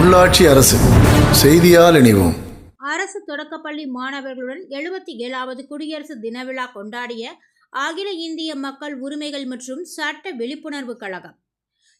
உள்ளாட்சி அரசு செய்தியால் இணைவோம். அரசு தொடக்கப்பள்ளி மாணவர்களுடன் எழுபத்தி ஏழாவது குடியரசு தின விழா கொண்டாடிய அகில இந்திய மக்கள் உரிமைகள் மற்றும் சட்ட விழிப்புணர்வு கழகம்.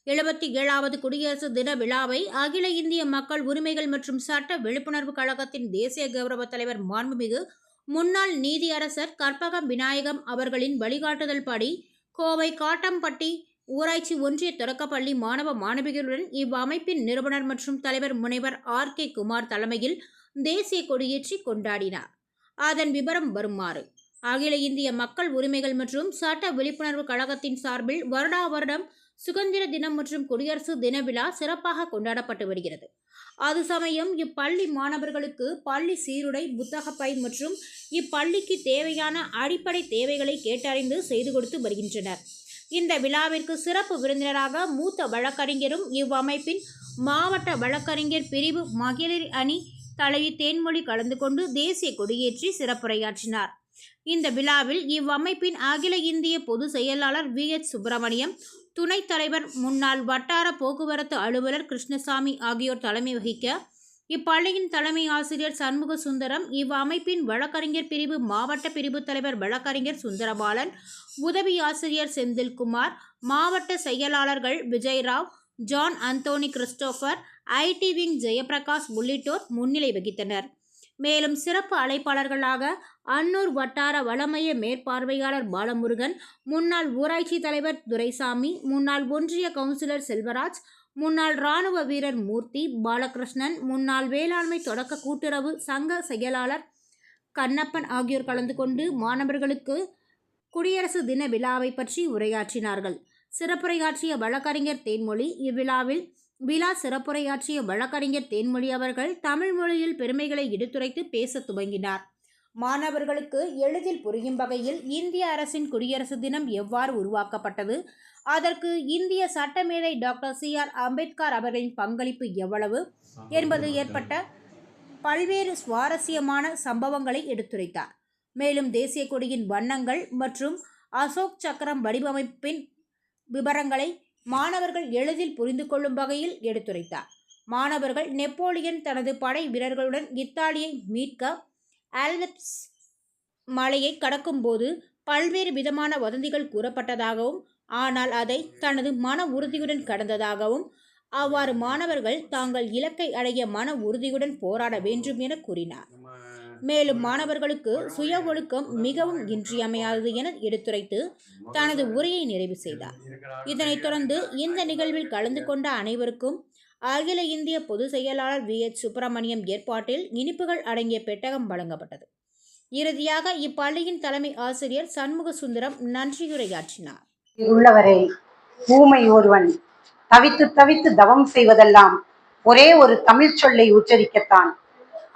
எழுபத்தி ஏழாவது குடியரசு தின விழாவை அகில இந்திய மக்கள் உரிமைகள் மற்றும் சட்ட விழிப்புணர்வு கழகத்தின் தேசிய கௌரவ தலைவர் மாண்புமிகு முன்னாள் நீதியரசர் கற்பகம் விநாயகம் அவர்களின் வழிகாட்டுதல் படி கோவை காட்டம்பட்டி ஊராட்சி ஒன்றிய தொடக்கப்பள்ளி மாணவ மாணவிகளுடன் இவ்வமைப்பின் நிறுவனர் மற்றும் தலைவர் முனைவர் ஆர் கே குமார் தலைமையில் தேசிய கொடியேற்றி கொண்டாடினார். அதன் விவரம் வருமாறு. அகில இந்திய மக்கள் உரிமைகள் மற்றும் சட்ட விழிப்புணர்வு கழகத்தின் சார்பில் வருடா வருடம் சுதந்திர தினம் மற்றும் குடியரசு தின விழா சிறப்பாக கொண்டாடப்பட்டு வருகிறது. அது சமயம் இப்பள்ளி மாணவர்களுக்கு பள்ளி சீருடை புத்தகப்பை மற்றும் இப்பள்ளிக்கு தேவையான அடிப்படை தேவைகளை கேட்டறிந்து செய்து கொடுத்து வருகின்றனர். இந்த விழாவிற்கு சிறப்பு விருந்தினராக மூத்த வழக்கறிஞரும் இவ்வமைப்பின் மாவட்ட வழக்கறிஞர் பிரிவு மகளிர் அணி தலைவி தேன்மொழி கலந்து கொண்டு தேசிய கொடியேற்றி சிறப்புரையாற்றினார். இந்த விழாவில் இவ்வமைப்பின் அகில இந்திய பொதுச் செயலாளர் வி. எச். சுப்பிரமணியம் துணைத் தலைவர் முன்னாள் வட்டார போக்குவரத்து அலுவலர் கிருஷ்ணசாமி ஆகியோர் தலைமை வகிக்க இப்பள்ளியின் தலைமை ஆசிரியர் சண்முக சுந்தரம் இவ்வமைப்பின் வழக்கறிஞர் பிரிவு மாவட்ட பிரிவு தலைவர் வழக்கறிஞர் சுந்தரபாலன் உதவி ஆசிரியர் செந்தில்குமார் மாவட்ட செயலாளர்கள் Vijayrao John Anthony Christopher IT wing Jayaprakash உள்ளிட்டோர் முன்னிலை வகித்தனர். மேலும் சிறப்பு அழைப்பாளர்களாக அன்னூர் வட்டார வளமைய மேற்பார்வையாளர் பாலமுருகன் முன்னாள் ஊராட்சி தலைவர் துரைசாமி முன்னாள் ஒன்றிய கவுன்சிலர் செல்வராஜ் முன்னாள் இராணுவ வீரர் மூர்த்தி பாலகிருஷ்ணன் முன்னாள் வேளாண்மை தொடக்க கூட்டுறவு சங்க செயலாளர் கண்ணப்பன் ஆகியோர் கலந்து கொண்டு மாணவர்களுக்கு குடியரசு தின விழாவை பற்றி உரையாற்றினார்கள். சிறப்புரையாற்றிய வழக்கறிஞர் தேன்மொழி இவ்விழாவில் விழா சிறப்புரையாற்றிய வழக்கறிஞர் தேன்மொழி அவர்கள் தமிழ் மொழியில் பெருமைகளை எடுத்துரைத்து பேச துவங்கினார். மாணவர்களுக்கு எளிதில் புரியும் வகையில் இந்திய அரசின் குடியரசு தினம் எவ்வாறு உருவாக்கப்பட்டது? அதற்கு இந்திய சட்டமேதை டாக்டர் சி ஆர் அம்பேத்கர் அவர்களின் பங்களிப்பு எவ்வளவு? என்பது ஏற்பட்ட பல்வேறு சுவாரஸ்யமான சம்பவங்களை எடுத்துரைத்தார். மேலும் தேசிய கொடியின் வண்ணங்கள் மற்றும் அசோக் சக்கரம் வடிவமைப்பின் விவரங்களை மாணவர்கள் எளிதில் புரிந்து கொள்ளும் வகையில் எடுத்துரைத்தார். மாணவர்கள் நெப்போலியன் தனது படை வீரர்களுடன் இத்தாலியை மீட்க ஆல்பஸ் மலையை கடக்கும்போது பல்வேறு விதமான வதந்திகள் கூறப்பட்டதாகவும் ஆனால் அதை தனது மன உறுதியுடன் கடந்ததாகவும் அவ்வாறு மாணவர்கள் தாங்கள் இலக்கை அடைய மன உறுதியுடன் போராட வேண்டும் என கூறினார். மேலும் மாணவர்களுக்கு சுய ஒழுக்கம் மிகவும் இன்றியமையாதது என எடுத்துரைத்து தனது உரையை நிறைவு செய்தார். இதனைத் தொடர்ந்து இந்த நிகழ்வில் கலந்து கொண்ட அனைவருக்கும் அகில இந்திய பொதுச் செயலாளர் வி. எச். சுப்பிரமணியம் ஏற்பாட்டில் இனிப்புகள் அடங்கிய பெட்டகம் வழங்கப்பட்டது. இறுதியாக இப்பள்ளியின் தலைமை ஆசிரியர் சண்முக சுந்தரம் நன்றியுரையாற்றினார். உள்ளவரை ஊமை ஒருவன் தவித்து தவித்து தவம் செய்வதெல்லாம் ஒரே ஒரு தமிழ் சொல்லை உச்சரிக்கத்தான்.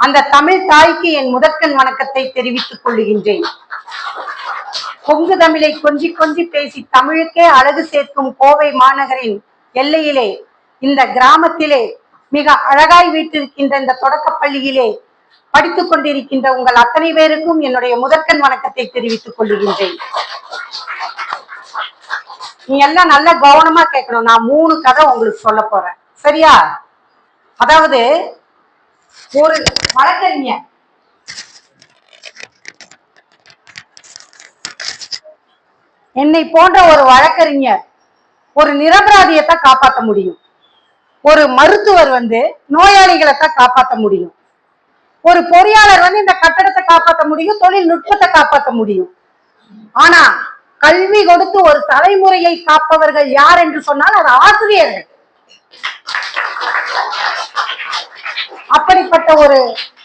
அந்த தமிழ் தாய்க்கு என் முதற்கண் வணக்கத்தை தெரிவித்துக் கொள்ளுகின்றேன். கொங்கு தமிழை கொஞ்சி கொஞ்சி பேசி தமிழுக்கே அழகு சேர்க்கும் கோவை மாநகரின் எல்லையிலே இந்த கிராமத்திலே மிக அழகாய் வீட்டிருக்கின்ற இந்த தொடக்கப் பள்ளியிலே படித்துக் கொண்டிருக்கின்ற உங்கள் அத்தனை பேருக்கும் என்னுடைய முதற்கண் வணக்கத்தை தெரிவித்துக் கொள்ளுகின்றேன். நீ எல்லாம் நல்லா கவனமா கேட்கணும். நான் மூணு கதை உங்களுக்கு சொல்ல போறேன். சரியா? அதாவது ஒரு வழக்கறிஞர் என்னை போன்ற ஒரு வழக்கறிஞர் ஒரு நிரபராதியத்தை காப்பாற்ற முடியும். ஒரு மருத்துவர் வந்து நோயாளிகளை தான் காப்பாற்ற முடியும். ஒரு பொறியாளர் வந்து இந்த கட்டடத்தை காப்பாற்ற முடியும் தொழில்நுட்பத்தை காப்பாற்ற முடியும். ஆனா கல்வி கொடுத்து ஒரு தலைமுறையை காப்பவர்கள் யார் என்று சொன்னால் அது ஆசிரியர்கள். அப்படிப்பட்ட ஒரு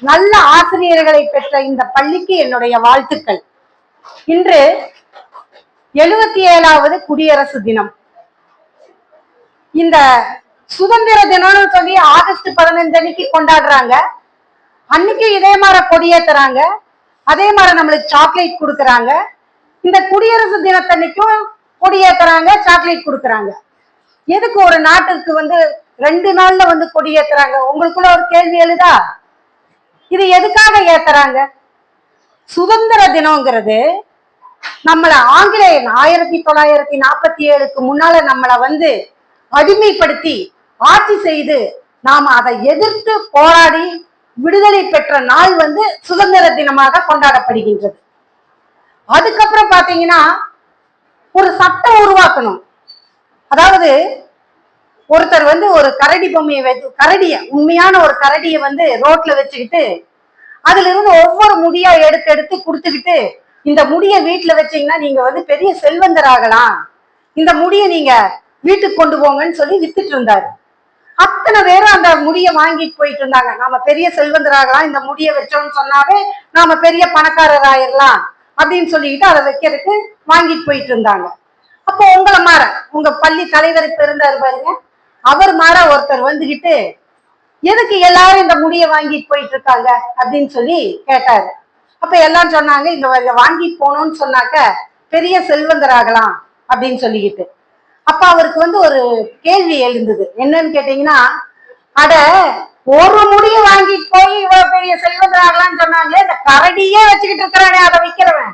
நல்ல ஆசிரியர்களை பெற்ற இந்த பள்ளிக்கு என்னுடைய வாழ்த்துக்கள். இன்று எழுபத்தி ஏழாவது குடியரசு தினம். இந்த சுதந்திர தினம்னு சொல்லி ஆகஸ்ட் பதினஞ்சு அன்னைக்கு கொண்டாடுறாங்க. அன்னைக்கு இதே மாதிரி கொடியேத்துறாங்க அதே மாதிரி நம்மளுக்கு சாக்லேட் கொடுக்குறாங்க. இந்த குடியரசு தினத்தன்னைக்கும் கொடியேத்துறாங்க சாக்லேட் கொடுக்குறாங்க. எதுக்கு ஒரு நாட்டுக்கு வந்து ரெண்டு நாள்ல வந்து கொடி ஏத்துறாங்க. உங்களுக்குள்ள ஒரு கேள்வி எழுதா? இது எதுக்காக ஏத்துறாங்க? சுதந்திர தினம்ங்கிறது நம்மள ஆங்கிலேயன் ஆயிரத்தி தொள்ளாயிரத்தி நாற்பத்தி ஏழுக்கு முன்னால நம்மள வந்து அடிமைப்படுத்தி ஆட்சி செய்து நாம் அதை எதிர்த்து போராடி விடுதலை பெற்ற நாள் வந்து சுதந்திர தினமாக கொண்டாடப்படுகின்றது. அதுக்கப்புறம் பாத்தீங்கன்னா ஒரு சட்டம் உருவாக்கணும். அதாவது ஒருத்தர் வந்து ஒரு கரடி பொம்மையை வச்சு கரடிய உண்மையான ஒரு கரடியை வந்து ரோட்ல வச்சுக்கிட்டு அதுல இருந்து ஒவ்வொரு முடியா எடுத்து எடுத்து கொடுத்துக்கிட்டு இந்த முடிய வீட்டுல வச்சீங்கன்னா நீங்க வந்து பெரிய செல்வந்தர் ஆகலாம் இந்த முடிய நீங்க வீட்டுக்கு கொண்டு போங்கன்னு சொல்லி வித்துட்டு இருந்தாரு. அத்தனை பேரும் அந்த முடிய வாங்கிட்டு போயிட்டு இருந்தாங்க. நாம பெரிய செல்வந்தராகலாம் இந்த முடிய வச்சோம்னு சொன்னாவே நாம பெரிய பணக்காரர் ஆயிரலாம் அப்படின்னு சொல்லிக்கிட்டு அதை வைக்கிறதுக்கு வாங்கிட்டு போயிட்டு இருந்தாங்க. அப்போ உங்களை மாற உங்க பள்ளி தலைவர் இப்ப இருந்தாரு பாருங்க. அவர் மாற ஒருத்தர் வந்துகிட்டு எதுக்கு எல்லாரும் இந்த முடிய வாங்கிட்டு போயிட்டு இருக்காங்க அப்படின்னு சொல்லி கேட்டாரு. அப்ப எல்லாம் சொன்னாங்க இந்த வ- வாங்கிட்டு போனோம்னு சொன்னாக்க பெரிய செல்வந்தராகலாம் அப்படின்னு சொல்லிக்கிட்டு. அப்ப அவருக்கு வந்து ஒரு கேள்வி எழுந்தது. என்னன்னு கேட்டீங்கன்னா அட ஒரு முடிய வாங்கிட்டு போய் இவ்வளவு பெரிய செல்வந்தராகலாம்னு சொன்னாங்களே இந்த கரடியே வச்சுக்கிட்டு இருக்கிறானே அதை விக்கிறவன்.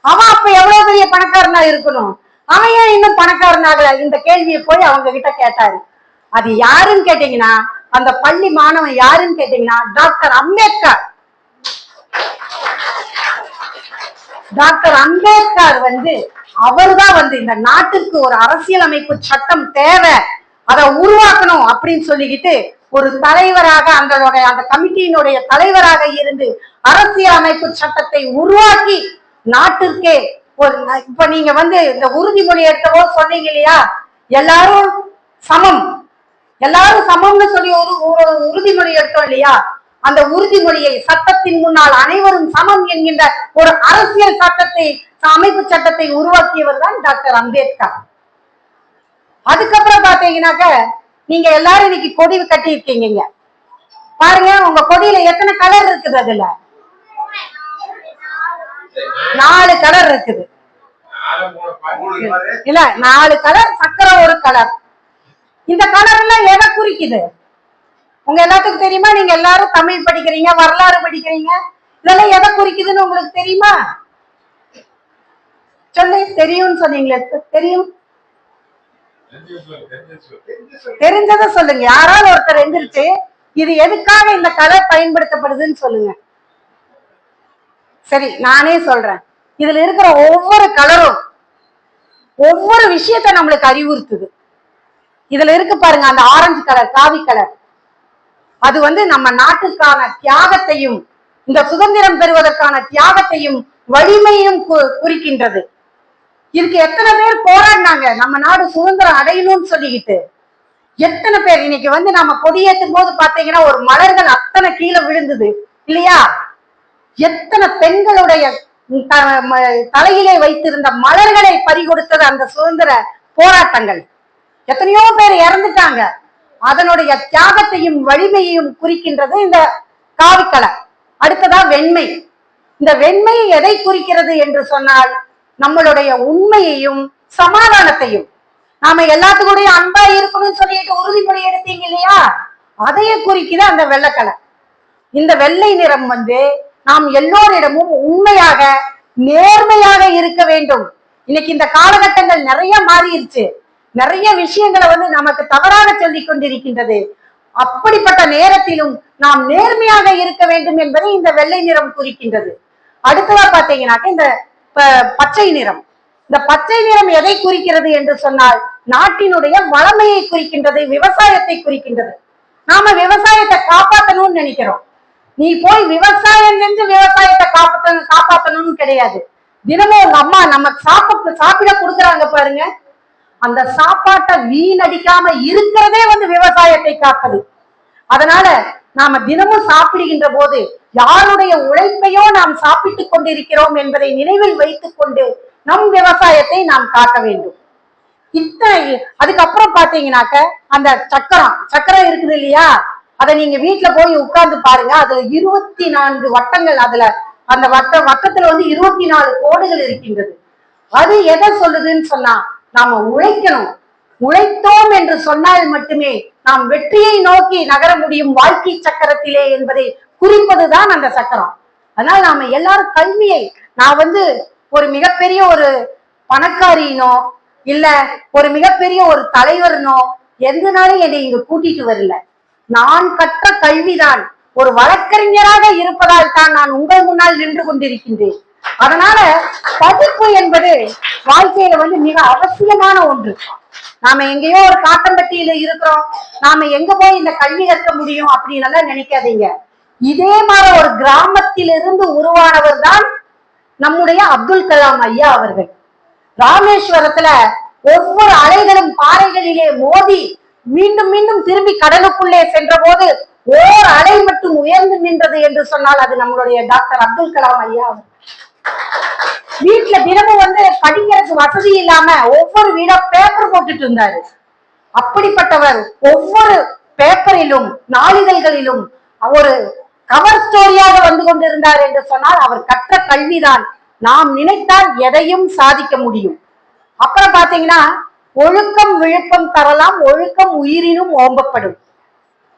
அவன் அப்ப எவ்வளவு பெரிய பணக்காரனா இருக்கணும்? அவன் ஏன் இன்னும் பணக்காரனாகல? இந்த கேள்வியை போய் அவங்க கிட்ட கேட்டாரு. அது யாருன்னு கேட்டீங்கன்னா அந்த பள்ளி மாணவன் யாருன்னு கேட்டீங்கன்னா டாக்டர் அம்பேத்கர். டாக்டர் அம்பேத்கர் வந்து அவர்தான் வந்து இந்த நாட்டிற்கு ஒரு அரசியலமைப்பு சட்டம் தேவை. அதை உருவாக்கணும் அப்படின்னு சொல்லிக்கிட்டு ஒரு தலைவராக அந்தனுடைய அந்த கமிட்டியினுடைய தலைவராக இருந்து அரசியலமைப்பு சட்டத்தை உருவாக்கி நாட்டிற்கே ஒரு இப்ப நீங்க வந்து இந்த உறுதிமொழி எடுத்தவோ சொன்னீங்க இல்லையா? எல்லாரும் சமம். எல்லாரும் சமம்னு சொல்லி ஒரு ஒரு உறுதிமொழி எடுத்தோம் இல்லையா? அந்த உறுதிமொழியை சட்டத்தின் முன்னால் அனைவரும் சமம் என்கின்ற ஒரு அரசியல் சட்டத்தை அமைப்பு சட்டத்தை உருவாக்கியவர் தான் டாக்டர் அம்பேத்கர். அதுக்கப்புறம் பாத்தீங்கன்னாக்க நீங்க எல்லாரும் இன்னைக்கு கொடி கட்டி இருக்கீங்க பாருங்க உங்க கொடியில எத்தனை கலர் இருக்குது அதுல? நாலு கலர் இருக்குது. இல்ல நாலு கலர் சக்கரை ஒரு கலர் இந்த கலர் எல்லாம் எதை குறிக்குது? உங்க எல்லாத்துக்கும் தெரியுமா? நீங்க எல்லாரும் தமிழ் படிக்கிறீங்க வரலாறு படிக்கிறீங்க. இதெல்லாம் எதை குறிக்குதுன்னு உங்களுக்கு தெரியுமா? சொல்லு தெரியும்னு சொன்னீங்களே தெரியும். தெரிஞ்சதை சொல்லுங்க. யாராவது ஒருத்தர் எந்திரிச்சு இது எதுக்காக இந்த கலர் பயன்படுத்தப்படுதுன்னு சொல்லுங்க. சரி நானே சொல்றேன். இதுல இருக்கிற ஒவ்வொரு கலரும் ஒவ்வொரு விஷயத்த நம்மளுக்கு அறிவுறுத்துது. இதுல இருக்கு பாருங்க அந்த ஆரஞ்சு கலர் காவி கலர் அது வந்து நம்ம நாட்டுக்கான தியாகத்தையும் இந்த சுதந்திரம் பெறுவதற்கான தியாகத்தையும் வலிமையும் கு- குறிக்கின்றது. இதுக்கு எத்தனை பேர் போராடினாங்க? நம்ம நாடு சுதந்திரம் அடையணும்னு சொல்லிக்கிட்டு. எத்தனை பேர்? இன்னைக்கு வந்து நம்ம கொடியேற்றும் போது பாத்தீங்கன்னா ஒரு மலர்கள் அத்தனை கீழே விழுந்தது. இல்லையா? எத்தனை பெண்களுடைய த- ம- தலையிலே வைத்திருந்த மலர்களை பறிகொடுத்தது அந்த சுதந்திர போராட்டங்கள். எத்தனையோ பேர் இறந்துட்டாங்க. அதனுடைய தியாகத்தையும் வலிமையையும் குறிக்கின்றது இந்த காவிக்கலை. அடுத்ததா வெண்மை. இந்த வெண்மை எதை குறிக்கிறது என்று சொன்னால் நம்மளுடைய உண்மையையும் சமாதானத்தையும். நாம எல்லாத்துக்கூடயும் அன்பா இருக்கணும்னு சொல்லிட்டு உறுதிமொழி எடுத்தீங்க இல்லையா? அதையே குறிக்குது அந்த வெள்ளக்கலை. இந்த வெள்ளை நிறம் வந்து நாம் எல்லோரிடமும் உண்மையாக நேர்மையாக இருக்க வேண்டும். இன்னைக்கு இந்த காலகட்டங்கள் நிறைய மாறிடுச்சு. நிறைய விஷயங்களை வந்து நமக்கு தவறாக சொல்லிக் கொண்டிருக்கின்றது. அப்படிப்பட்ட நேரத்திலும் நாம் நேர்மையாக இருக்க வேண்டும் என்பதை இந்த வெள்ளை நிறம் குறிக்கின்றது. அடுத்ததா பாத்தீங்கன்னாக்க இந்த பச்சை நிறம். இந்த பச்சை நிறம் எதை குறிக்கிறது என்று சொன்னால் நாட்டினுடைய வளமையை குறிக்கின்றது விவசாயத்தை குறிக்கின்றது. நாம விவசாயத்தை காப்பாத்தணும்னு நினைக்கிறோம். நீ போய் விவசாயம் செஞ்சு விவசாயத்தை காப்பாற்ற காப்பாத்தணும்னு கிடையாது. தினமும் உங்க அம்மா நம்ம சாப்பிட்டு சாப்பிட கொடுக்குறாங்க பாருங்க. அந்த சாப்பாட்டை வீணடிக்காம இருக்கிறதே வந்து விவசாயத்தை காப்பது. அதனால நாம தினமும் சாப்பிடுகின்ற போது யாருடைய உழைப்பையோ நாம் சாப்பிட்டுக் கொண்டிருக்கிறோம் என்பதை நினைவில் வைத்துக் கொண்டு நம் விவசாயத்தை நாம் காக்க வேண்டும். இத்தனை அதுக்கப்புறம் பாத்தீங்கன்னாக்க அந்த சக்கரம் சக்கரம் இருக்குது இல்லையா? அதை நீங்க வீட்டுல போய் உட்கார்ந்து பாருங்க. அதுல இருபத்தி நான்கு வட்டங்கள் அதுல அந்த வட்ட வட்டத்துல வந்து இருபத்தி நாலு கோடுகள் இருக்கின்றது. அது எதை சொல்லுதுன்னு சொன்னா நாம உழைக்கணும். உழைத்தோம் என்று சொன்னால் மட்டுமே நாம் வெற்றியை நோக்கி நகர முடியும் வாழ்க்கை சக்கரத்திலே என்பதை குறிப்பதுதான் அந்த சக்கரம். அதனால் நாம எல்லாரும் கல்வியை நான் வந்து ஒரு மிகப்பெரிய ஒரு பணக்காரினோ இல்ல ஒரு மிகப்பெரிய ஒரு தலைவர்னோ எந்தனாலும் என்னை இங்க கூட்டிட்டு வரல. நான் கற்ற கல்விதான் ஒரு வழக்கறிஞராக இருப்பதால் தான் நான் உங்கள் முன்னால் நின்று கொண்டிருக்கின்றேன். அதனால படிப்பு என்பது வாழ்க்கையில வந்து மிக அவசியமான ஒன்று. நாம எங்கேயோ ஒரு காட்டம்பட்டியில இருக்கிறோம். நாம எங்க போய் இந்த கல்வி கற்க முடியும் அப்படின்னு எல்லாம் நினைக்காதீங்க. இதே மாதிரி ஒரு கிராமத்திலிருந்து உருவானவர் தான் நம்முடைய அப்துல் கலாம் ஐயா அவர்கள். ராமேஸ்வரத்துல ஒவ்வொரு அலைகளும் பாறைகளிலே மோதி மீண்டும் மீண்டும் திரும்பி கடலுக்குள்ளே சென்ற போது ஓர் அலை மட்டும் உயர்ந்து நின்றது என்று சொன்னால் அது நம்மளுடைய டாக்டர் அப்துல் கலாம் ஐயா அவர்கள். வீட்டுல தினமும் வந்து படிக்கிறதுக்கு வசதி இல்லாம ஒவ்வொரு வீடா பேப்பர் போட்டுட்டு இருந்தாரு. அப்படிப்பட்டவர் ஒவ்வொரு பேப்பரிலும் நாளிதழ்களிலும் ஒரு கவர் ஸ்டோரியாக வந்து கொண்டிருந்தார் என்று சொன்னால் அவர் கற்ற கல்விதான். நாம் நினைத்தால் எதையும் சாதிக்க முடியும். அப்புறம் பாத்தீங்கன்னா ஒழுக்கம் விழுப்பம் தரலாம் ஒழுக்கம் உயிரினும் ஓம்பப்படும்.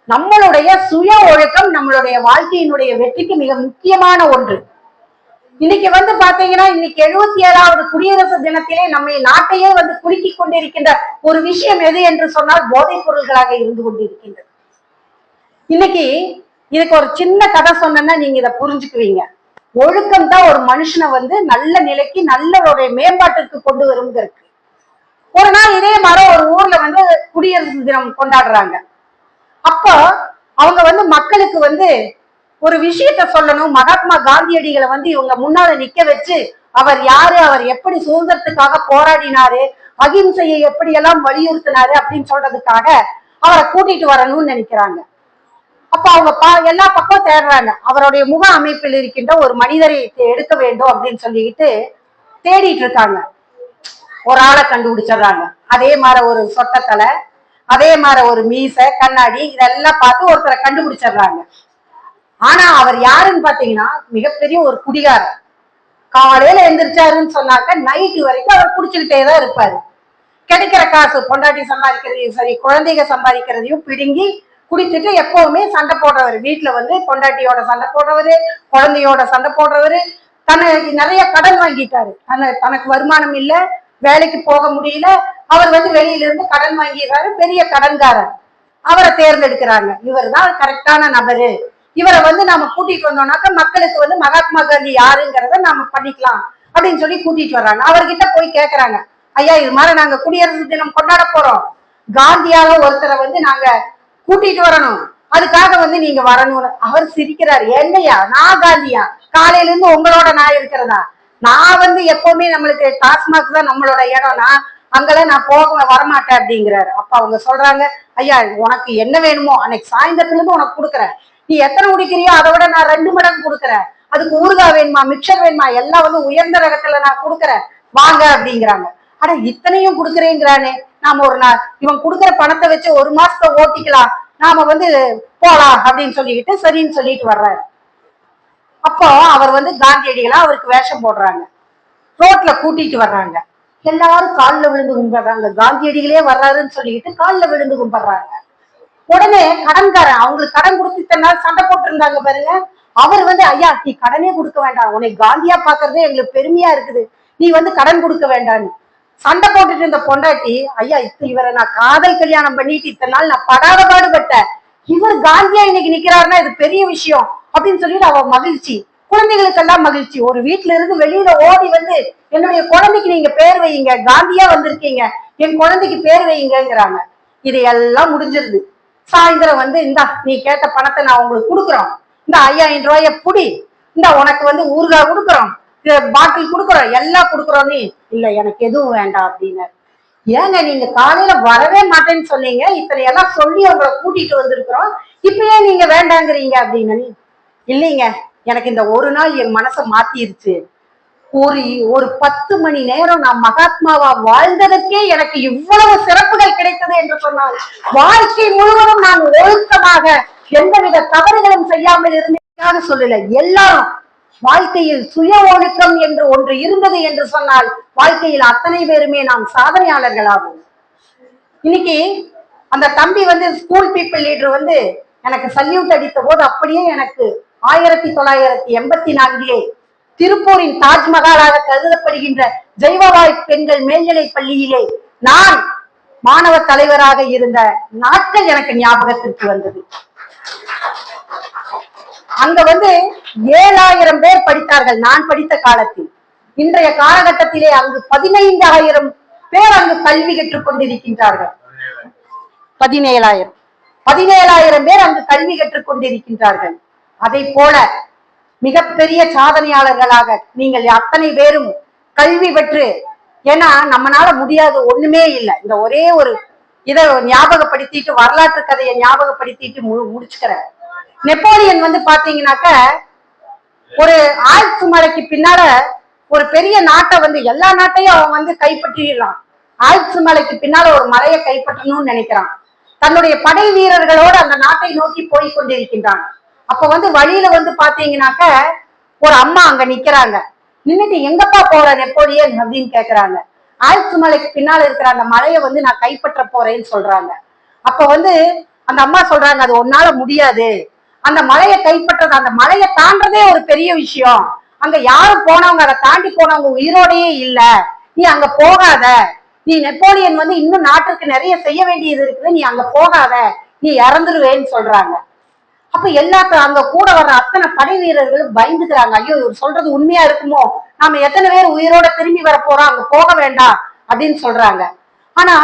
நம்மளுடைய சுய ஒழுக்கம் நம்மளுடைய வாழ்க்கையினுடைய வெற்றிக்கு மிக முக்கியமான ஒன்று. இன்னைக்கு வந்து பாத்தீங்கன்னா இன்னைக்கு எழுபத்தி ஏழாவது குடியரசு தினத்திலே நம்மை நாட்டையே வந்து குலுக்கி கொண்டிருக்கின்ற ஒரு விஷயம் எது என்று சொன்னால் போதைப் பொருள்களாக இருந்து கொண்டிருக்கின்றது. இன்னைக்கு இதுக்கு ஒரு சின்ன கதை சொன்னேன்னா நீங்க இதை புரிஞ்சுக்குவீங்க. ஒழுக்கம் தான் ஒரு மனுஷனை வந்து நல்ல நிலைக்கு நல்லவருடைய மேம்பாட்டிற்கு கொண்டு வருங்கிறதுக்கு ஒரு நாள் இதே மாதிரி ஒரு ஊர்ல வந்து குடியரசு தினம் கொண்டாடுறாங்க. அப்போ அவங்க வந்து மக்களுக்கு வந்து ஒரு விஷயத்த சொல்லணும். மகாத்மா காந்தியடிகளை வந்து இவங்க முன்னால நிக்க வச்சு அவர் யாரு அவர் எப்படி சுதந்திரத்துக்காக போராடினாரு அகிம்சையை எப்படி எல்லாம் வலியுறுத்தினாரு அப்படின்னு சொல்றதுக்காக அவரை கூட்டிட்டு வரணும்னு நினைக்கிறாங்க. அப்ப அவங்க பா எல்லா பக்கம் தேடுறாங்க. அவருடைய முக அமைப்பில் இருக்கின்ற ஒரு மனிதரை எடுக்க வேண்டும் அப்படின்னு சொல்லிட்டு தேடிட்டு இருக்காங்க. ஒரு ஆளை கண்டுபிடிச்சிடுறாங்க. அதே மாதிரி ஒரு சொட்டத்தலை அதே மாதிரி ஒரு மீசை கண்ணாடி இதெல்லாம் பார்த்து ஒருத்தரை கண்டுபிடிச்சிடுறாங்க. ஆனா அவர் யாருன்னு பாத்தீங்கன்னா மிகப்பெரிய ஒரு குடிகாரர். காலையில எந்திரிச்சாருன்னு சொன்னாக்க நைட்டு வரைக்கும் அவர் குடிச்சுக்கிட்டே தான் இருப்பாரு. கிடைக்கிற காசு பொண்டாட்டி சம்பாதிக்கிறதையும் சரி குழந்தைங்க சம்பாதிக்கிறதையும் பிடுங்கி குடிச்சிட்டு எப்பவுமே சண்டை போடுறவர். வீட்டுல வந்து பொண்டாட்டியோட சண்டை போடுறவரு குழந்தையோட சண்டை போடுறவரு. தனக்கு நிறைய கடன் வாங்கிட்டாரு. தன தனக்கு வருமானம் இல்ல வேலைக்கு போக முடியல. அவர் வந்து வெளியில இருந்து கடன் வாங்கிடுறாரு பெரிய கடன்காரர். அவரை தேர்ந்தெடுக்கிறாங்க. இவர் தான் கரெக்டான நபரு. இவரை வந்து நாம கூட்டிட்டு வந்தோம்னாக்க மக்களுக்கு வந்து மகாத்மா காந்தி யாருங்கிறத நாம பண்ணிக்கலாம் அப்படின்னு சொல்லி கூட்டிட்டு வர்றாங்க. அவர்கிட்ட போய் கேக்குறாங்க. ஐயா இது மாதிரி நாங்க குடியரசு தினம் கொண்டாட போறோம். காந்தியாக ஒருத்தரை வந்து நாங்க கூட்டிட்டு வரணும். அதுக்காக வந்து நீங்க வரணும்னு. அவர் சிரிக்கிறாரு. என்னையா? நான் காந்தியா? காலையில இருந்து உங்களோட நான் இருக்கிறதா? நான் வந்து எப்பவுமே நம்மளுக்கு டாஸ்மாக் தான் நம்மளோட இடம். நான் அங்கெல்லாம் நான் போக வரமாட்டேன் அப்படிங்கிறாரு. அப்ப அவங்க சொல்றாங்க ஐயா உனக்கு என்ன வேணுமோ அன்னைக்கு சாயந்தரத்துல இருந்து உனக்கு கொடுக்குறேன். நீ எத்தனை குடிக்கிறியோ அதை விட நான் ரெண்டு மடங்கு கொடுக்குறேன். அதுக்கு ஊறுகாய் வேணுமா மிக்சர் வேணுமா எல்லாம் வந்து உயர்ந்த ரகத்துல நான் கொடுக்குறேன். வாங்க அப்படிங்கிறாங்க. அட இத்தனையும் கொடுக்குறேங்கிறானே. நாம ஒரு நாள் இவன் கொடுக்குற பணத்தை வச்சு ஒரு மாசத்தை ஓட்டிக்கலாம். நாம வந்து போலாம் அப்படின்னு சொல்லிக்கிட்டு சரின்னு சொல்லிட்டு வர்றாரு. அப்போ அவர் வந்து காந்தியடிகளா அவருக்கு வேஷம் போடுறாங்க. ரோட்ல கூட்டிட்டு வர்றாங்க. எல்லாரும் காலில் விழுந்து கும்பிடுறாங்க. காந்தியடிகளே வர்றாருன்னு சொல்லிக்கிட்டு காலில் விழுந்து கும்பிடுறாங்க. உடனே கடன்காரன் அவங்களுக்கு கடன் கொடுத்து இத்தனை நாள் சண்டை போட்டு இருந்தாங்க பாருங்க. அவர் வந்து ஐயா நீ கடனே கொடுக்க வேண்டாம். உன்னை காந்தியா பாக்குறதே எங்களுக்கு பெருமையா இருக்குது. நீ வந்து கடன் கொடுக்க வேண்டாம்னு சண்டை போட்டுட்டு இருந்த பொண்டாட்டி ஐயா இப்ப இவரை நான் காதல் கல்யாணம் பண்ணிட்டு இத்தனை நாள் நான் படாத பாடுபட்டேன். இவர் காந்தியா இன்னைக்கு நிக்கிறாருன்னா இது பெரிய விஷயம். அப்படின்னு சொல்லிட்டு அவ மகிழ்ச்சி. குழந்தைகளுக்கெல்லாம் மகிழ்ச்சி. ஒரு வீட்டுல இருந்து வெளியில ஓடி வந்து என்னுடைய குழந்தைக்கு நீங்க பேர் வையுங்க. காந்தியா வந்திருக்கீங்க. என் குழந்தைக்கு பேர் வையுங்கிறாங்க இது எல்லாம் முடிஞ்சிருது. சாயந்தரம் வந்து இந்தா நீ கேட்ட பணத்தை நான் உங்களுக்கு கொடுக்குறோம். இந்த ஐயாயிரம் ரூபாய புடி. இந்த உனக்கு வந்து ஊறுகாய் கொடுக்குறோம். பாட்டில் கொடுக்குறோம். எல்லாம் கொடுக்குறோம் நீ. இல்ல எனக்கு எதுவும் வேண்டாம் அப்படின்னாரு. ஏங்க நீங்க காலையில வரவே மாட்டேன்னு சொன்னீங்க. இத்தனை எல்லாம் சொல்லி அவங்களை கூட்டிட்டு வந்திருக்கிறோம். இப்ப ஏன் நீங்க வேண்டாங்கிறீங்க அப்படின்னு. இல்லைங்க எனக்கு இந்த ஒரு நாள் என் மனசை மாத்திருச்சு. ஒரு ஒரு பத்து மணி நேரம் நான் மகாத்மாவா வாழ்ந்ததற்கே எனக்கு இவ்வளவு சிறப்புகள் கிடைத்தது என்று சொன்னால் வாழ்க்கை முழுவதும் நான் ஒழுக்கமாக எந்தவித தவறுகளும் செய்யாமல் இருந்ததாக சொல்லல. எல்லாரும் வாழ்க்கையில் சுய ஒழுக்கம் என்று ஒன்று இருந்தது என்று சொன்னால் வாழ்க்கையில் அத்தனை பேருமே நாம் சாதனையாளர்களாகும். இன்னைக்கு அந்த தம்பி வந்து ஸ்கூல் பீப்புள் லீடர் வந்து எனக்கு சல்யூட் அடித்த போது அப்படியே எனக்கு ஆயிரத்தி தொள்ளாயிரத்தி எண்பத்தி நான்கிலே திருப்பூரின் தாஜ்மஹாலாக கருதப்படுகின்ற ஜெய்வவாய் பெண்கள் மேல்நிலை பள்ளியிலே நான் மாணவ தலைவராக இருந்த நாட்கள் எனக்கு ஞாபகத்திற்கு வந்தது. அங்க வந்து ஏழாயிரம் பேர் படித்தார்கள் நான் படித்த காலத்தில். இன்றைய காலகட்டத்திலே அங்கு பதினைந்தாயிரம் பேர் அங்கு கல்வி கற்றுக் கொண்டிருக்கின்றார்கள். பதினேழாயிரம். பதினேழாயிரம் பேர் அங்கு கல்வி கற்றுக் கொண்டிருக்கின்றார்கள். அதை போல மிகப்பெரிய சாதனையாளர்களாக நீங்கள் அத்தனை பேரும் கல்வி பெற்று ஏன்னா நம்மனால முடியாது ஒண்ணுமே இல்லை. இந்த ஒரே ஒரு இதை ஞாபகப்படுத்திட்டு வரலாற்று கதையை ஞாபகப்படுத்திட்டு மு முடிச்சுக்கிறேன். நெப்போலியன் வந்து பாத்தீங்கன்னாக்க ஒரு ஆயிரத்து மலைக்கு பின்னால ஒரு பெரிய நாட்டை வந்து எல்லா நாட்டையும் அவன் வந்து கைப்பற்றிடலாம் ஆயிரத்து மலைக்கு பின்னால ஒரு மலையை கைப்பற்றணும்னு நினைக்கிறான். தன்னுடைய படை வீரர்களோடு அந்த நாட்டை நோக்கி போய் கொண்டிருக்கின்றான். அப்ப வந்து வழியில வந்து பாத்தீங்கன்னாக்க ஒரு அம்மா அங்க நிக்கிறாங்க. நின்னுட்டு எங்கப்பா போற நெப்போலியன் அப்படின்னு கேக்குறாங்க. ஆழ்த்து மலைக்கு பின்னால இருக்கிற அந்த மலையை வந்து நான் கைப்பற்ற போறேன்னு சொல்றாங்க. அப்ப வந்து அந்த அம்மா சொல்றாங்க அது உன்னால முடியாது. அந்த மலையை கைப்பற்றது அந்த மலையை தாண்டதே ஒரு பெரிய விஷயம். அங்க யாரும் போனவங்க அதை தாண்டி போனவங்க உயிரோடையே இல்ல. நீ அங்க போகாத. நீ நெப்போலியன் வந்து இன்னும் நாட்டுக்கு நிறைய செய்ய வேண்டியது இருக்குது. நீ அங்க போகாத. நீ இறந்துருவேன்னு சொல்றாங்க. அப்ப எல்லாத்தையும் அங்க கூட வர்ற அத்தனை படை வீரர்களும் பயந்துக்கிறாங்க. ஐயோ இவர் சொல்றது உண்மையா இருக்குமோ? நாம எத்தனை பேர் உயிரோட திரும்பி வர போறோம்? அங்க போக வேண்டாம் அப்படின்னு சொல்றாங்க. ஆனா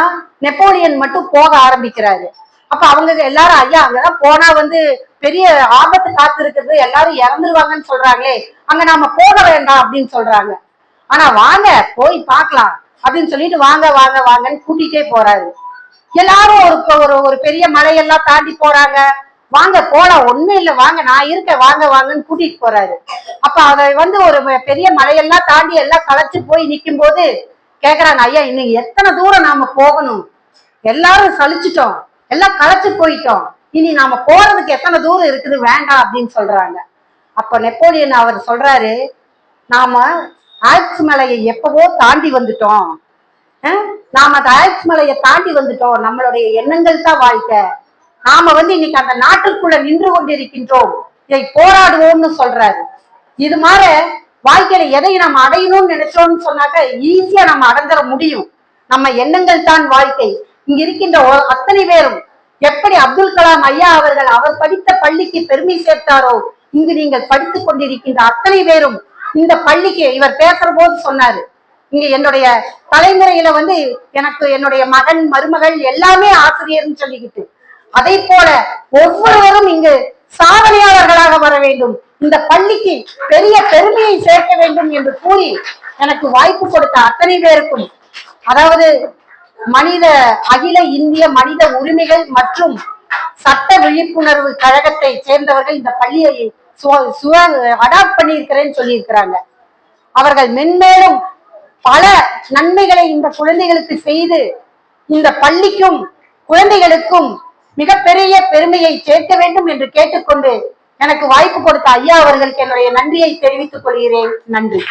நெப்போலியன் மட்டும் போக ஆரம்பிக்கிறாரு. அப்ப அவங்க எல்லாரும் ஐயா அங்கதான் போனா வந்து பெரிய ஆபத்து காத்து இருக்கிறது எல்லாரும் இறந்துருவாங்கன்னு சொல்றாங்களே. அங்க நாம போக வேண்டாம் அப்படின்னு சொல்றாங்க. ஆனா வாங்க போய் பார்க்கலாம் அப்படின்னு சொல்லிட்டு வாங்க வாங்க வாங்கன்னு கூட்டிட்டே போறாரு. எல்லாரும் ஒரு ஒரு ஒரு பெரிய மலையெல்லாம் தாண்டி போறாங்க. வாங்க போலாம். ஒண்ணும் இல்ல வாங்க. நான் இருக்கேன். வாங்க வாங்கன்னு கூட்டிட்டு போறாரு. அப்ப அதை வந்து ஒரு பெரிய மலையெல்லாம் தாண்டி எல்லாம் களைச்சு போய் நிக்கும் போது கேக்குறாங்க ஐயா இன்னைக்கு எத்தனை தூரம் நாம போகணும்? எல்லாரும் சலிச்சிட்டோம். எல்லாம் களைச்சு போயிட்டோம். இனி நாம போறதுக்கு எத்தனை தூரம் இருக்குது? வேண்டாம் அப்படின்னு சொல்றாங்க. அப்ப நெப்போலியன் அவர் சொல்றாரு நாம ஆல்ப்ஸ் மலையை எப்பவோ தாண்டி வந்துட்டோம். நாம அந்த ஆல்ப்ஸ் மலையை தாண்டி வந்துட்டோம். நம்மளுடைய எண்ணங்கள் தான் வாழ்க்கை. நாம வந்து இன்னைக்கு அந்த நாட்டுக்குள்ள நின்று கொண்டிருக்கின்றோம். இதை போராடுவோம்னு சொல்றாரு. இது மாதிரி வாழ்க்கையில எதை நம்ம அடையணும்னு நினைச்சோம்னு சொன்னாக்க ஈஸியா நம்ம அடைஞ்சிட முடியும். நம்ம எண்ணங்கள் தான் வாழ்க்கை. இங்க இருக்கின்ற அத்தனை பேரும் எப்படி அப்துல் கலாம் ஐயா அவர்கள் அவர் படித்த பள்ளிக்கு பெருமை சேர்த்தாரோ இங்கு நீங்கள் படித்துக் கொண்டிருக்கின்ற அத்தனை பேரும் இந்த பள்ளிக்கு இவர் பேசுற போது சொன்னாரு. இங்க என்னுடைய தலைமுறையில வந்து எனக்கு என்னுடைய மகன் மருமகள் எல்லாமே ஆசிரியர்னு சொல்லிக்கிட்டு. அதை போல ஒவ்வொருவரும் இங்கு சாதனையாளர்களாக வர வேண்டும். இந்த பள்ளிக்கு பெரிய பெருமையை சேர்க்க வேண்டும் என்று கூறி எனக்கு வாய்ப்பு கொடுத்த அத்தனை பேருக்கும் அதாவது மனித அகில இந்திய மனித உரிமைகள் மற்றும் சட்ட விழிப்புணர்வு கழகத்தை சேர்ந்தவர்கள் இந்த பள்ளியை அடாப்ட் பண்ணியிருக்கிறேன்னு சொல்லியிருக்கிறாங்க. அவர்கள் மென்மேலும் பல நன்மைகளை இந்த குழந்தைகளுக்கு செய்து இந்த பள்ளிக்கும் குழந்தைகளுக்கும் மிகப்பெரிய பெருமையை சேர்க்க வேண்டும் என்று கேட்டுக்கொண்டு எனக்கு வாய்ப்பு கொடுத்த ஐயா அவர்களுக்கு என்னுடைய நன்றியை தெரிவித்துக் கொள்கிறேன். நன்றி.